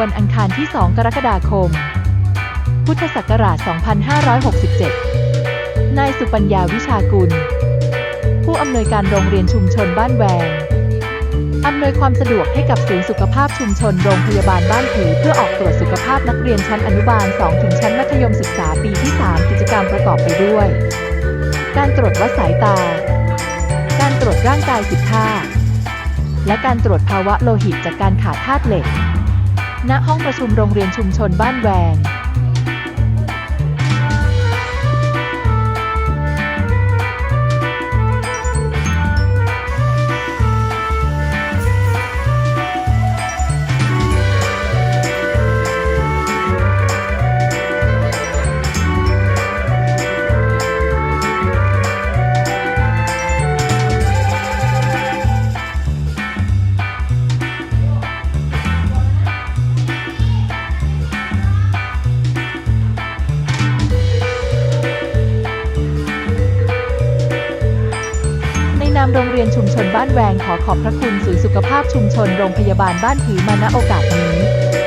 วันอังคารที่ 2 กรกฎาคม พุทธศักราช 2567 นายสุปัญญาวิชากุล ผู้อำนวยการโรงเรียนชุมชนบ้านแวงอำนวยความสะดวกให้กับศูนย์สุขภาพชุมชนโรงพยาบาลบ้านผือเพื่อออกตรวจสุขภาพนักเรียนชั้นอนุบาล 2 ถึงชั้นมัธยมศึกษาปีที่ 3 กิจกรรมประกอบไปด้วย การตรวจวัดสายตา การตรวจร่างกายสิบท่าและการตรวจภาวะโลหิตจากการขาดธาตุเหล็ก ณห้องประชุมโรงเรียนชุมชนบ้านแวง นามโรงเรียนชุมชนบ้านแวงขอขอบพระคุณศูนย์สุขภาพชุมชนโรงพยาบาลบ้านผือมาณโอกาสนี้